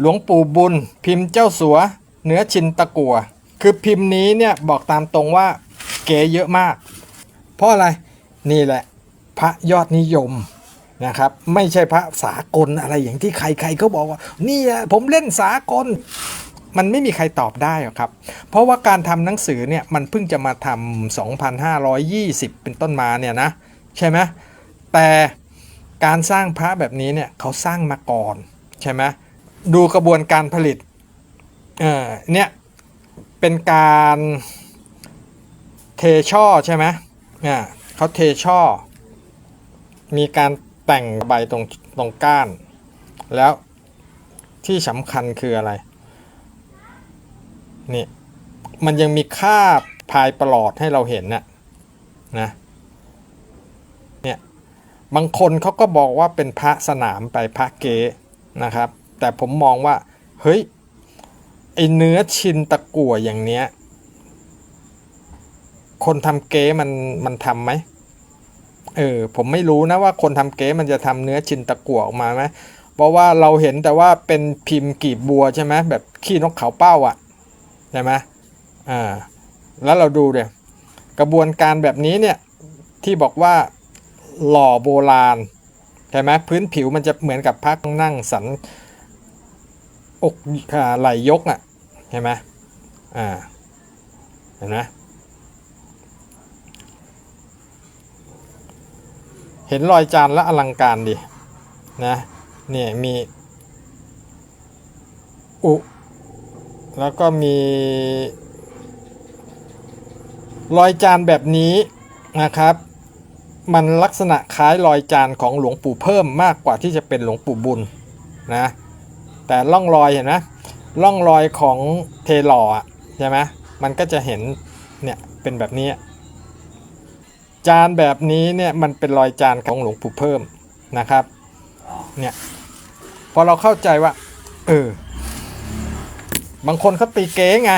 หลวงปู่บุญ พิมพ์เจ้าสัวเนื้อชินตะกัว คือพิมพ์นี้เนี่ยบอกตามตรงว่าเก๋เยอะมาก เพราะอะไรนี่แหละ พระยอดนิยมนะครับ ไม่ใช่พระสากลอะไรอย่างที่ใครๆเขาบอกว่า นี่ผมเล่นสากล มันไม่มีใครตอบได้หรอกครับ เพราะว่าการทำหนังสือเนี่ยมันเพิ่งจะมาทำ2,520 เป็นต้นมาเนี่ยนะใช่ไหมแต่การสร้างพระแบบนี้เนี่ยเขาสร้างมาก่อนใช่ไหม ดูกระบวนการผลิตเออเนี่ยเป็นการเทช่อใช่ไหมอ่าเขาเทช่อ มีการแต่งใบตรงตรงก้าน แล้วที่สำคัญคืออะไร นี่ มันยังมีคราพายประหลอดให้เราเห็นน่ะนะเนี่ยบางคนเขาก็บอกว่าเป็นพระสนามไปพระเกนะครับ แต่ผมมองว่า เฮ้ย ไอเนื้อชินตะกั่วอย่างเนี้ย คนทำเก๋มันมันทำไหมเออผมไม่รู้นะว่าคนทำเก๋มันจะทำเนื้อชินตะกั่วออกมาไหมเพราะว่าเราเห็นแต่ว่าเป็นพิมพ์กีบบัวใช่ไหมแบบขี้นกเขาเป้าอะ่ะใช่ไหมอ่าแล้วเราดูเดี๋ยกระบวนการแบบนี้เนี่ยที่บอกว่าหล่อโบราณใช่ไหมพื้นผิวมันจะเหมือนกับพักนั่งสัน อกอ่าไหลยกอะใช่ไหมอ่าเห็นไหมเห็นรอยจานและอลังการดินะเนี่ยมีอุแล้วก็มีรอยจานแบบนี้นะครับ มันลักษณะคล้ายรอยจานของหลวงปู่เพิ่มมากกว่าที่จะเป็นหลวงปู่บุญนะ แต่ล่องรอยเห็นไหมล่องรอยของเทหล่ออะใช่ไหมมันก็จะเห็นเนี่ยเป็นแบบนี้ จานแบบนี้เนี่ยมันเป็นรอยจานของหลวงปู่เพิ่มนะครับเนี่ยพอเราเข้าใจว่าเออบางคนเขาตีเก๋ไง